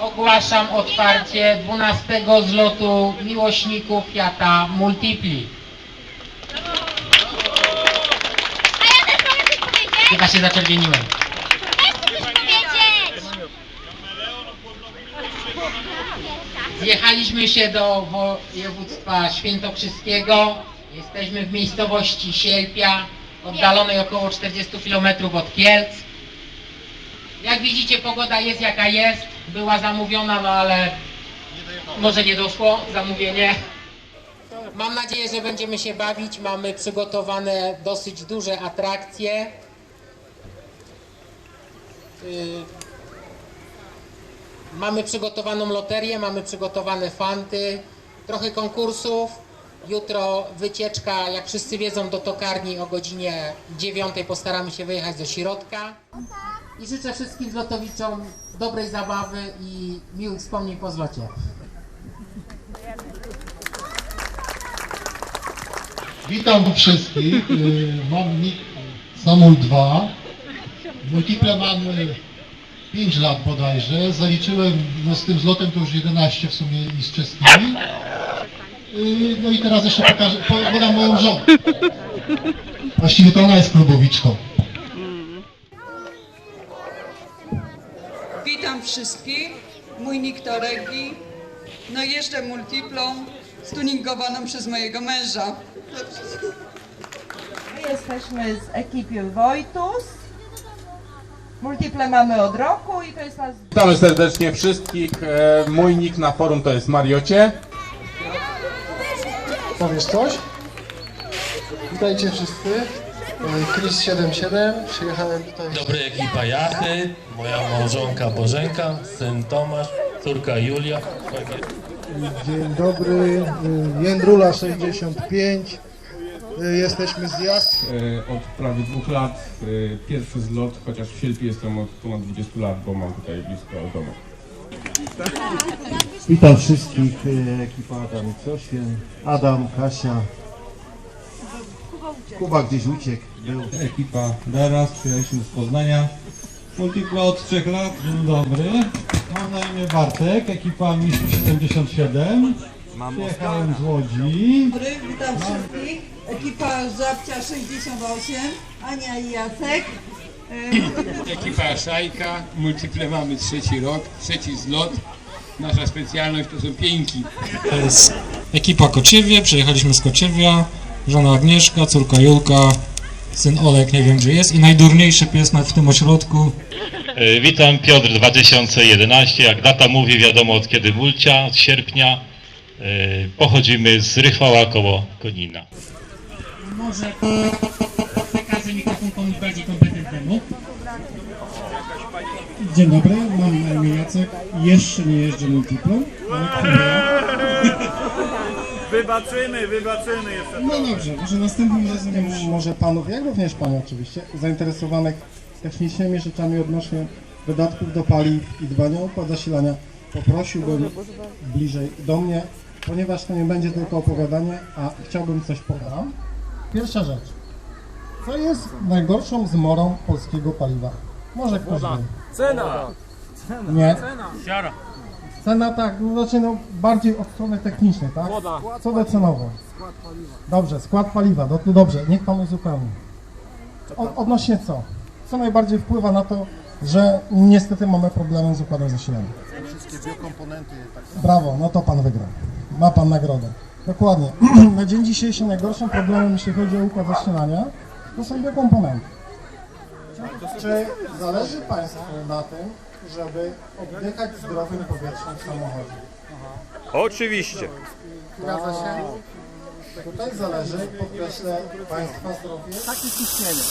ogłaszam otwarcie 12 zlotu miłośników Fiata Multipli. Chyba się zaczerwieniłem. Zjechaliśmy się do województwa świętokrzyskiego. Jesteśmy w miejscowości Sielpia, oddalonej około 40 km od Kielc. Jak widzicie, pogoda jest jaka jest. Była zamówiona, no ale może nie doszło zamówienie. Mam nadzieję, że będziemy się bawić. Mamy przygotowane dosyć duże atrakcje. Y, Mamy przygotowaną loterię, mamy przygotowane fanty, trochę konkursów. Jutro wycieczka, jak wszyscy wiedzą, do tokarni o godzinie 9 postaramy się wyjechać do środka. I życzę wszystkim zlotowiczom dobrej zabawy i miłych wspomnień po zlocie. Witam wszystkich. Y, Mam Samul 2. Multiple mam 5 lat bodajże. Zaliczyłem no, z tym zlotem to już 11 w sumie i z czeskimi. Y, No i teraz jeszcze pokażę, po- podam moją żonę. Właściwie to ona jest klubowiczką. Witam wszystkich. Mój nick to Regi. No i jeszcze multiplą stuningowaną przez mojego męża. My jesteśmy z ekipy Wojtus. Multiple mamy od roku i to jest nas Witamy serdecznie wszystkich. E, Mój nick na forum to jest Mariocie. Powiesz coś? Witajcie wszyscy. E, Chris77, przyjechałem tutaj. Dobry ekipa Jachy, moja małżonka Bożenka, syn Tomasz, córka Julia. Dzień dobry, y, Jędrula 65. Y, Jesteśmy z Jas. E, od prawie dwóch lat. e, Pierwszy zlot, chociaż w Sielpi jestem od ponad 20 lat, bo mam tutaj blisko domu. Witam wszystkich, e, ekipa Adam i Cosien, Adam, Kasia. Kuba gdzieś uciekł, był. Ekipa Deras, przyjechaliśmy z Poznania. Multipla od 3 lat. Dzień dobry. Mam na imię Bartek, ekipa Mistrz 77. Przyjechałem z Łodzi. Dobry, witam wszystkich. Ekipa Żabcia 68, Ania i Jacek. Ekipa Szajka, multiple mamy trzeci rok, trzeci zlot. Nasza specjalność to są pieńki. To jest ekipa Kociewie, przyjechaliśmy z Kociewia, żona Agnieszka, córka Julka, syn Olek, nie wiem gdzie jest i najdurniejszy pies na- w tym ośrodku. E, Witam Piotr 2011, jak data mówi wiadomo od kiedy Wólcia, od sierpnia. E, Pochodzimy z Rychwała koło Konina. Może przekażę mikrofon komuś bardziej kompetentnemu. Dzień dobry, mam na imię Jacek. Jeszcze nie jeżdżę multiplą, ale Wybaczymy, wybaczymy jeszcze. No dobrze, może następnym razem już... Może panów, jak również panów oczywiście, zainteresowanych technicznymi rzeczami odnośnie dodatków do paliw i dbania o układ zasilania, poprosiłbym bliżej do mnie, ponieważ to nie będzie tylko opowiadanie, a chciałbym coś podam. Pierwsza rzecz. Co jest najgorszą zmorą polskiego paliwa? Może ktoś wie. Cena! Nie. Cena tak, no znaczy no bardziej od strony technicznej, tak? Co docenowo? Skład paliwa. Dobrze, skład paliwa, no to dobrze, niech pan uzupełni. O, odnośnie co? Co najbardziej wpływa na to, że niestety mamy problemy z układem zasilania? Wszystkie biokomponenty, tak Brawo, no to pan wygrał. Ma pan nagrodę. Dokładnie. Na dzień dzisiejszy najgorszym problemem, jeśli chodzi o układ zasilania, to są biokomponenty. Czy zależy Państwu na tym, żeby oddychać zdrowym powietrzem w samochodzie? Oczywiście. Zgadza się? Tutaj zależy, podkreślę, Państwa zdrowie. Takie ciśnienie.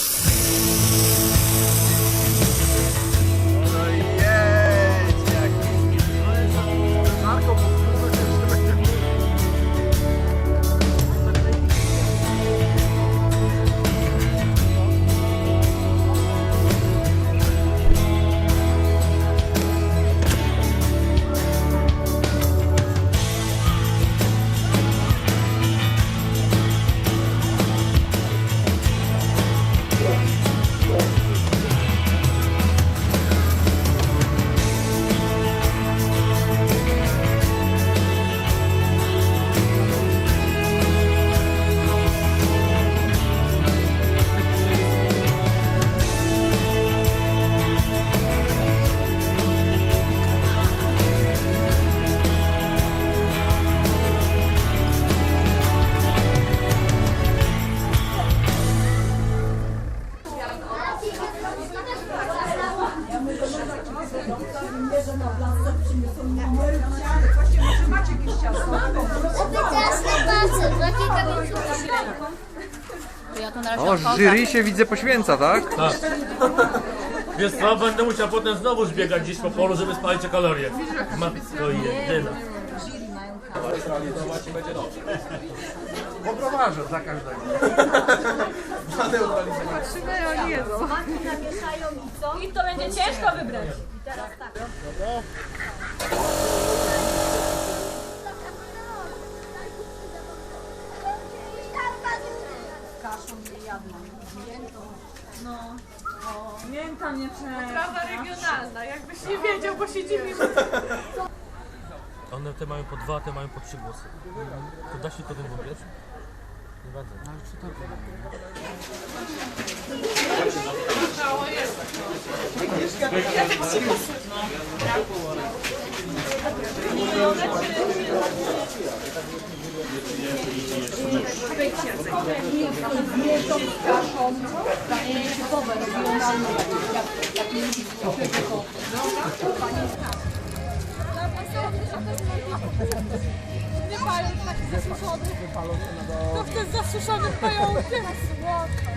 Jury się widzę poświęca, tak? Tak. Wiesz co, będę musiał potem znowu biegać gdzieś po polu, żeby spalić te kalorie. Matko jedyna. Poprowadza za każdego. Patrzymy, oni jedzą. namieszają i co? I to będzie ciężko wybrać. I teraz tak. Kaszą No. O, mięta nie przejdzie. Prawa regionalna, jakbyś nie wiedział, bo się dziwisz. One te mają po dwa, te mają po trzy głosy. To da się to ten wątpieć? Nie bardzo. Nie pająk taki zasuszony. To w ten zasuszony pająkiem. Słodko.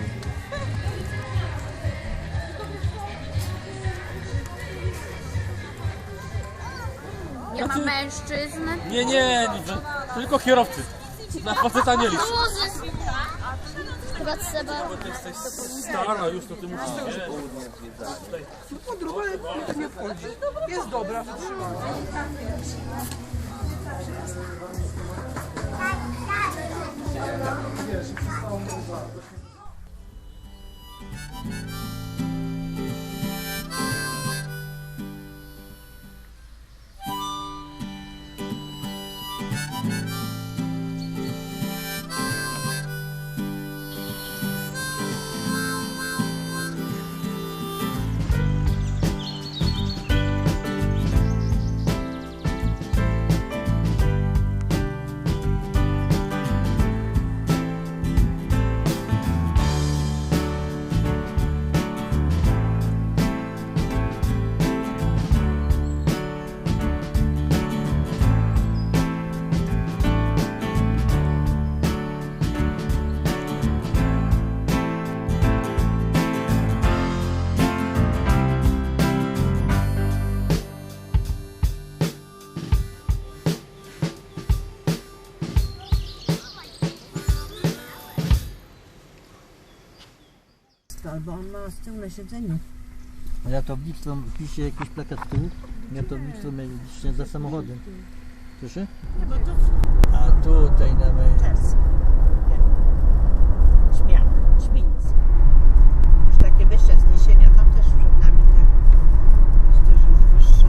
Nie ma mężczyzn. Nie, nie, nie, tylko kierowcy. Na faceta nie licz. Chyba trzeba. Jesteś stara już, to ty musisz nie. Podróba nie wchodzi. Jest dobra, wytrzymała. On ma z tyłu na siedzeniu. Ja to blisko pisze jakiś plakat z tyłu. Ja to blisko mieliście za samochodem. Proszę? A tutaj na mej... Śmiał, śminic. Już takie wyższe zniesienia, tam też przed nami te. Myślę, że już wyższe.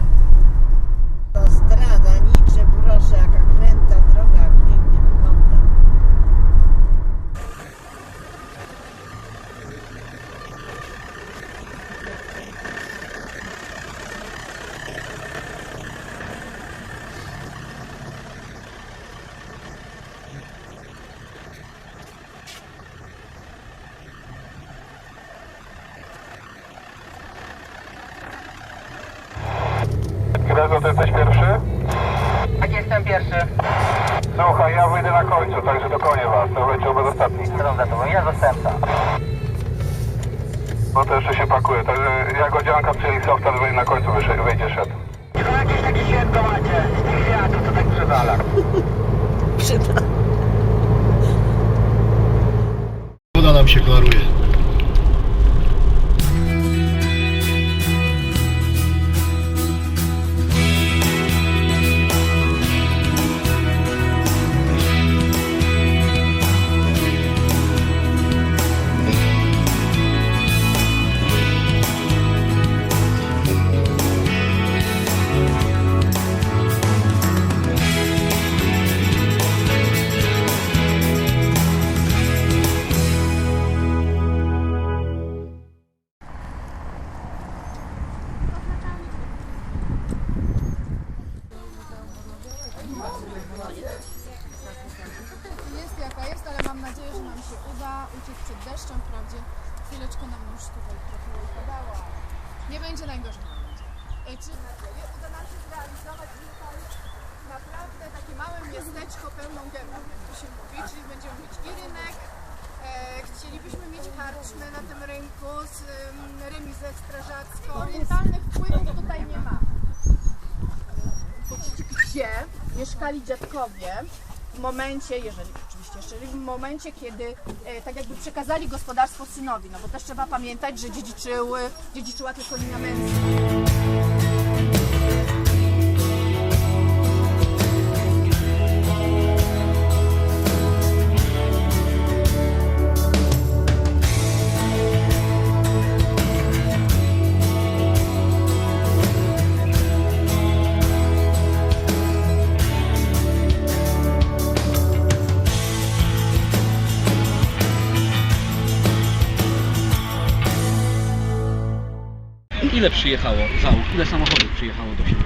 To zdrada niczym, proszę, jaka kręta droga, jak pięknie wygląda. Grezo, ty jesteś pierwszy? Tak, jestem pierwszy. Słuchaj, ja wyjdę na końcu, także dogonię was. To leciał bez ostatni. Którą za tobą? Ja zastępca. No to jeszcze się pakuje, także Wyjdzie na końcu, wyjdzie, wyjdzie szedł. Tylko jakieś takie święto macie. Ja to to tak przydala. Woda nam się klaruje. Ym, remizę strażacką. Orientalnych wpływów tutaj nie ma. Gdzie mieszkali dziadkowie w momencie, jeżeli oczywiście jeszcze, w momencie, kiedy e, tak jakby przekazali gospodarstwo synowi, no bo też trzeba pamiętać, że dziedziczyły, dziedziczyła tylko linia męska. Ile przyjechało załóg? Ile samochodów przyjechało do siebie?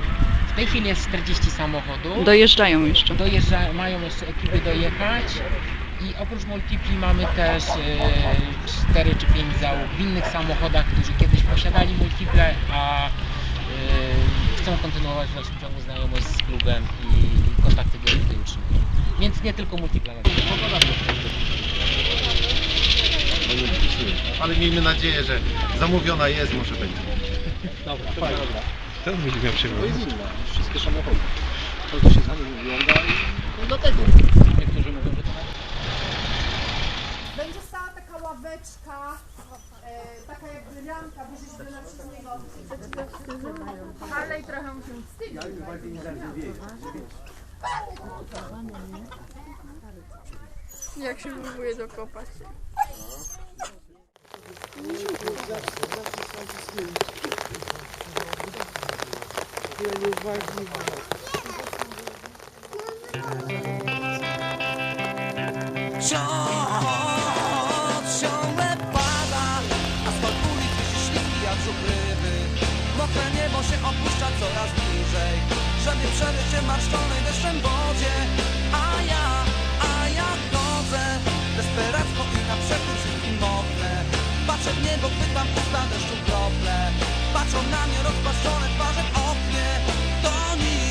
W tej chwili jest 40 samochodów. Dojeżdżają jeszcze. Dojeżdża, mają jeszcze ekipy dojechać. I oprócz multipli mamy też e, 4 czy 5 załóg w innych samochodach, którzy kiedyś posiadali multiple, a e, chcą kontynuować w dalszym ciągu znajomość z klubem i kontakty tutaj utrzymują. Więc nie tylko multiple. Ale miejmy nadzieję, że zamówiona jest, może będzie. Dobra, fajnie. Ten będzie miał To jest inne niż wszystkie samochody. To, co się za nim wygląda i no dlatego niektórzy mówią, że to Będzie stała taka ławeczka, e, taka jakby ramka, bo żeśmy na niego Harley trochę mu się wstydzi. Jak się próbuje dokopać. Wciąż ciągle pada Asfalt ulic wisi śliski jak Mokre niebo się opuszcza coraz bliżej. Żeby przebyć się marszczonej deszczem wodzie W niebo, chwytam usta deszczu krople. Patrzą na mnie rozpaszczone twarze oknie. To nic,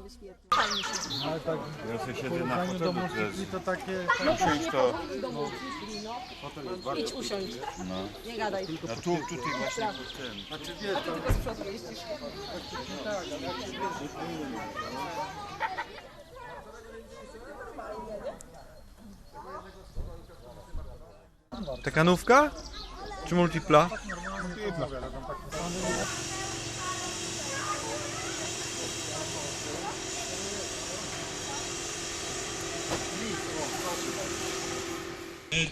ładnie Ale tak, Ja sobie w siedzę na porównaniu do fotelu to takie... No też nie to- powoli do multipli, no. Bardzo Idź usiądź. No. Nie gadaj. A tu, tutaj właśnie tym. Znaczy wiesz, A ty to... tylko z przodu jeździsz. Tak, Tekanówka? Czy multipla?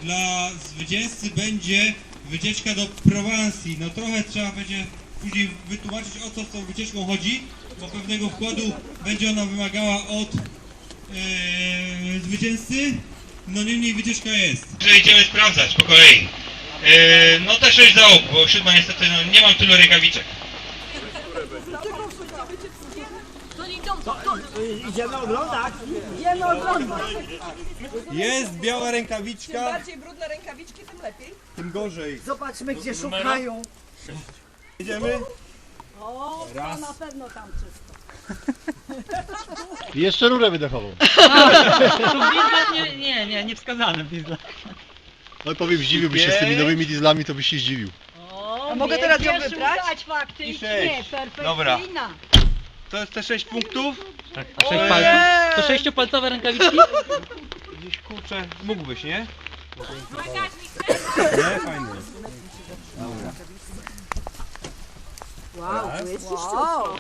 Dla zwycięzcy będzie wycieczka do Prowansji. No trochę trzeba będzie później wytłumaczyć o co z tą wycieczką chodzi, bo pewnego wkładu będzie ona wymagała od e, zwycięzcy. No niemniej wycieczka jest. Że idziemy sprawdzać po kolei. E, no też sześć załóg, bo siódma niestety no, nie mam tylu rękawiczek. To nie idą, to, to... Idziemy oglądać. Idziemy oglądać. Jest biała Im rękawiczka, bardziej brudne rękawiczki, tym lepiej. tym gorzej. Zobaczmy, gdzie szukają. Idziemy? O, Raz. to na pewno tam czysto. I jeszcze rurę wydechową. nie, nie, nie, nie wskazane diesla. No powiem, zdziwiłby się z tymi nowymi dieslami, to byś się zdziwił. O, A mogę teraz ją wybrać? sześć. perfekcyjna. Dobra. To jest te 6 punktów? Tak, to sześć palców. To sześciopalcowe rękawiczki? Gdzieś kurczę, mógłbyś, nie? Nie, fajnie. Dobra. Wow, Tak. to jest Wow.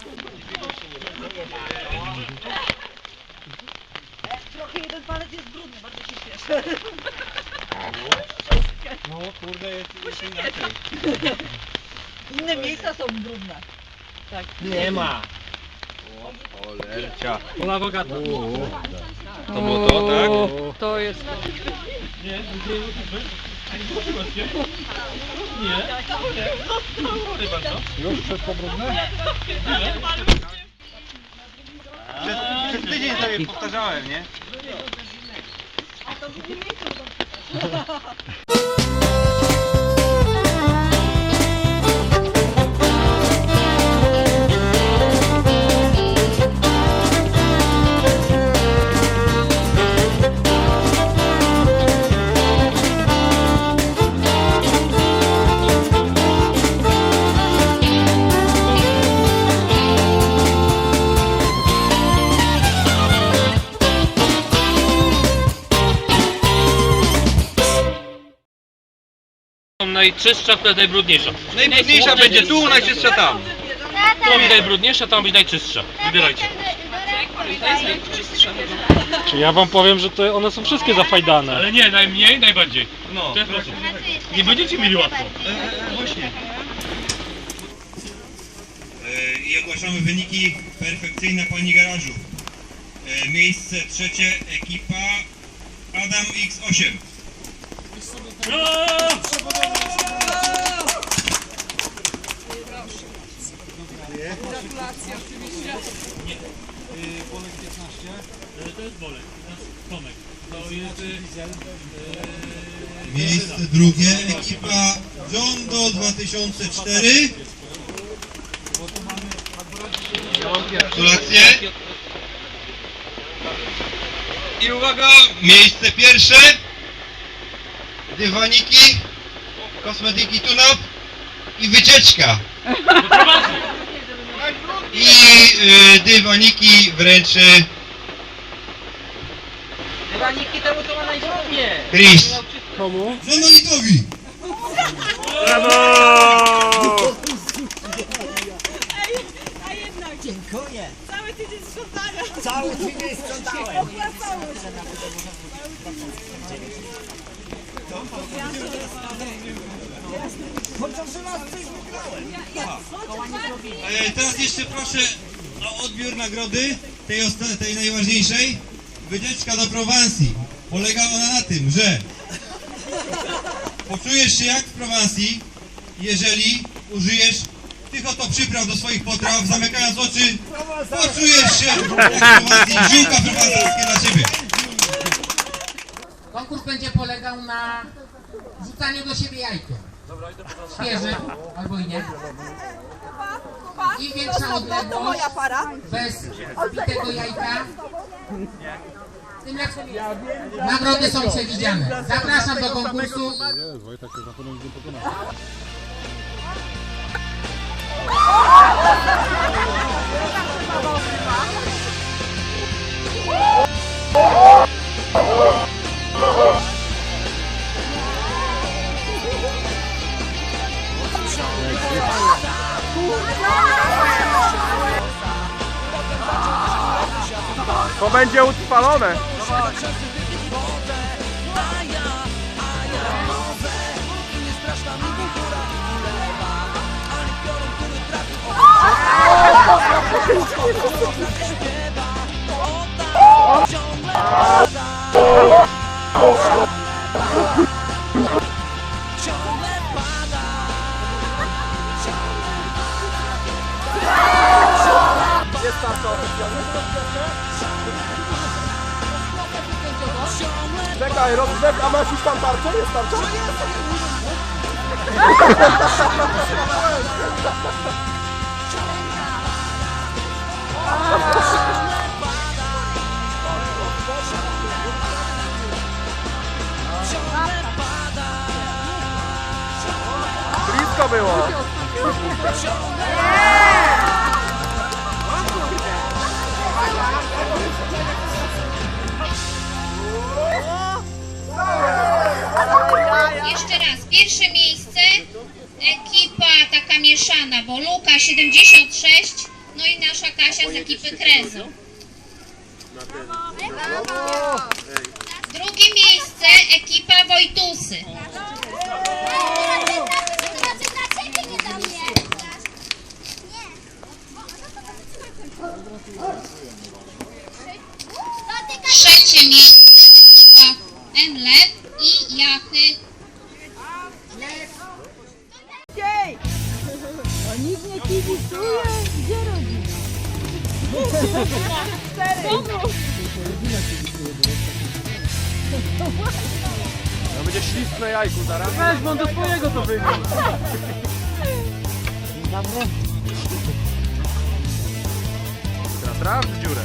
Trochę jeden palec jest brudny, bardzo się śpieszę. No kurde, jest, jest inaczej. Inne miejsca są brudne. Tak. Nie ma. Olercia. Ola bogata. To było to, tak? To jest... Nie, nie, nie. Już wszystko brudne? Przez, przez tydzień sobie powtarzałem, nie? Najczystsza, która najbrudniejsza. Najbrudniejsza będzie tu, najczystsza tam. Tu ma być najbrudniejsza, tam być najczystsza. Wybierajcie. Czy ja wam powiem, że to one są wszystkie zafajdane. Ale nie, najmniej, najbardziej. No. W ten sposób. Nie będziecie mieli łatwo. Właśnie. E, I ogłaszamy wyniki perfekcyjne pani garażu. E, Miejsce trzecie, ekipa Adam X8. Gratulacje oczywiście. Bolek 15. To jest Bolek, to jest Tomek. To jest... Miejsce drugie, ekipa John Do 2004. Gratulacje. I uwaga, miejsce pierwsze. Dywaniki, kosmetyki Tunap i wycieczka. I y, dywaniki wręczy Raniki temu to ma najświetnie. Chris. Komu? Monolitowi. Brawo! Dziękuję. Cały tydzień sprzątania. Cały tydzień sprzątałem. Opłacało się. Chociaż raz coś wygrałem. Teraz jeszcze proszę o odbiór nagrody, tej, tej najważniejszej. Wycieczka do Prowansji. Polega ona na tym, że poczujesz się jak w Prowansji, jeżeli użyjesz tych oto przypraw do swoich potraw, zamykając oczy, poczujesz się jak w Prowansji. Ziółka prowansańskie dla Ciebie. Konkurs będzie polegał na rzucaniu do siebie jajkiem. Świeżym albo i nie. Im większa odległość bez zbitego jajka, tym lepsze nagrody są przewidziane. Zapraszam do konkursu. Wojtek się na pewno nie pokona. To będzie utrwalone. Jest tam Czekaj, rozgrzewka, a masz już tam tarczę? Jest tarcza? Blisko to było! Jeszcze raz, pierwsze miejsce, ekipa taka mieszana, bo Luka 76, no i nasza Kasia z ekipy Krezo. Drugie miejsce, ekipa Wojtusy. Trzecie miejsce, ekipa Enlep i Jachy No nikt nie kibicuje. Gdzie rodzina? No będzie ślizg na jajku zaraz. Weź, bo on do swojego to wyjdzie. Dobry. Traf w dziurę.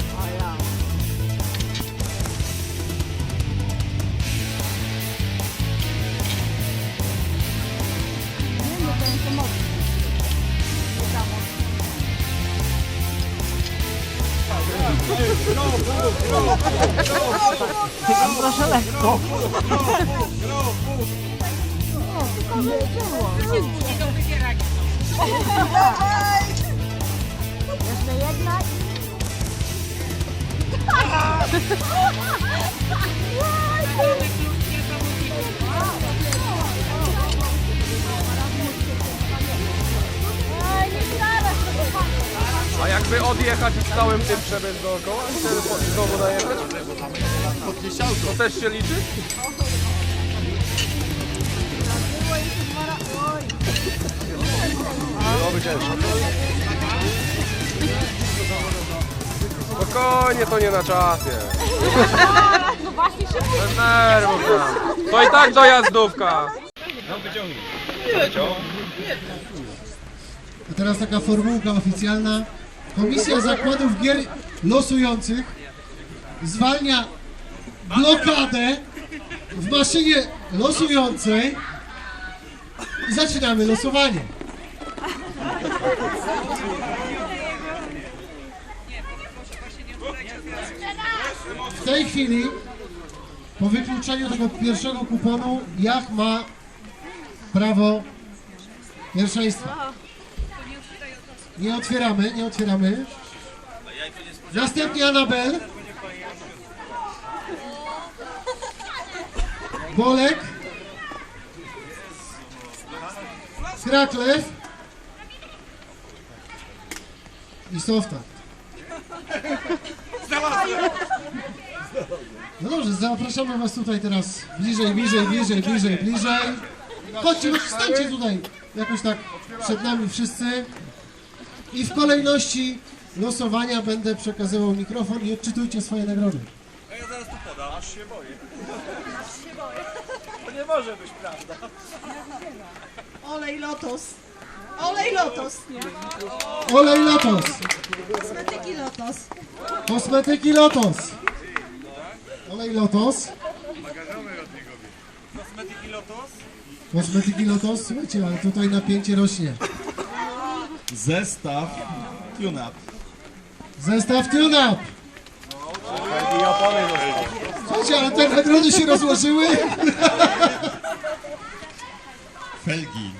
Lekko. Jeszcze jedna. A jakby odjechać całym tym przebiec dookoła i wtedy po- najechać? To też się liczy? Ciężko. Spokojnie, to nie na czasie. No właśnie szybko. Bez nerwów tam. To i tak dojazdówka. No wyciągnij. A teraz taka formułka oficjalna. Komisja Zakładów Gier Losujących zwalnia blokadę w maszynie losującej i zaczynamy losowanie. W tej chwili, po wykluczeniu tego pierwszego kuponu, Jach ma prawo pierwszeństwa. Nie otwieramy, nie otwieramy. Następnie Anabel. Bolek. Kraklew. I Softa. No dobrze, zapraszamy Was tutaj teraz bliżej, bliżej, bliżej, bliżej, bliżej. Chodźcie, stańcie tutaj jakoś tak przed nami wszyscy. I w kolejności losowania będę przekazywał mikrofon i odczytujcie swoje nagrody. A ja zaraz tu podam. Aż się boję. Aż się boję. Nie może być prawda. Olej Lotos. Olej Lotos. Olej Lotos. Kosmetyki Lotos. Kosmetyki Lotos. Olej Lotos. Kosmetyki Lotos? Kosmetyki Lotos. Słuchajcie, ale tutaj napięcie rośnie. Zestaw tune-up. Zestaw tune-up. Słuchajcie, ale te nagrody się rozłożyły. Felgi.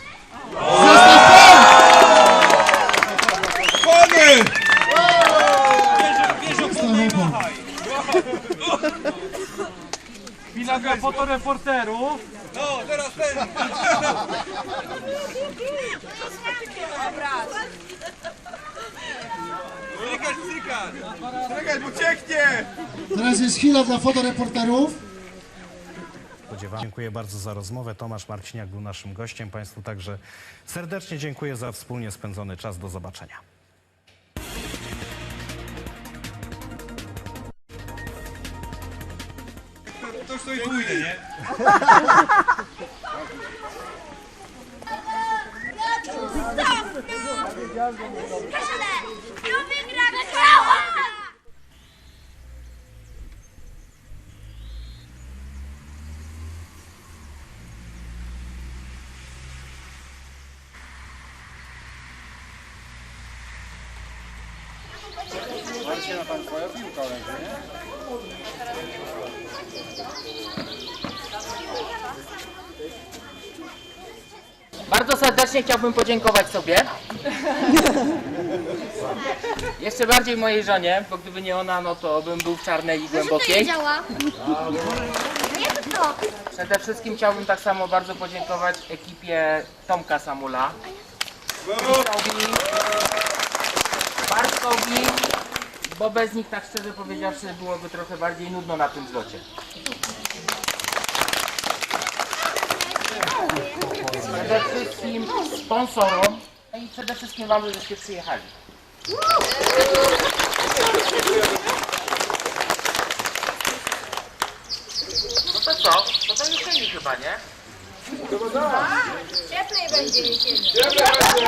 Panie! Chwila dla fotoreporterów. No, teraz ten. Strykać, strykać. Strykać, bo cieknie. Teraz jest chwila dla fotoreporterów. Spodziewam. Dziękuję bardzo za rozmowę. Tomasz Marciniak był naszym gościem. Państwu także serdecznie dziękuję za wspólnie spędzony czas. Do zobaczenia. To już sobie pójdę, nie? Marcina, tam twoja piłka leży, nie? Bardzo serdecznie chciałbym podziękować sobie. Jeszcze bardziej mojej żonie, bo gdyby nie ona, no to bym był w czarnej i głębokiej. działa. Nie to. Przede wszystkim chciałbym tak samo bardzo podziękować ekipie Tomka Samula, Mistrzowi, Bartkowi, bo bez nich tak szczerze powiedziawszy byłoby trochę bardziej nudno na tym zlocie. Przede wszystkim sponsorom i przede wszystkim Wam, żeście przyjechali. No to co? To to jesieni chyba, nie? Cieplej będzie jesienią. Cieplej będzie.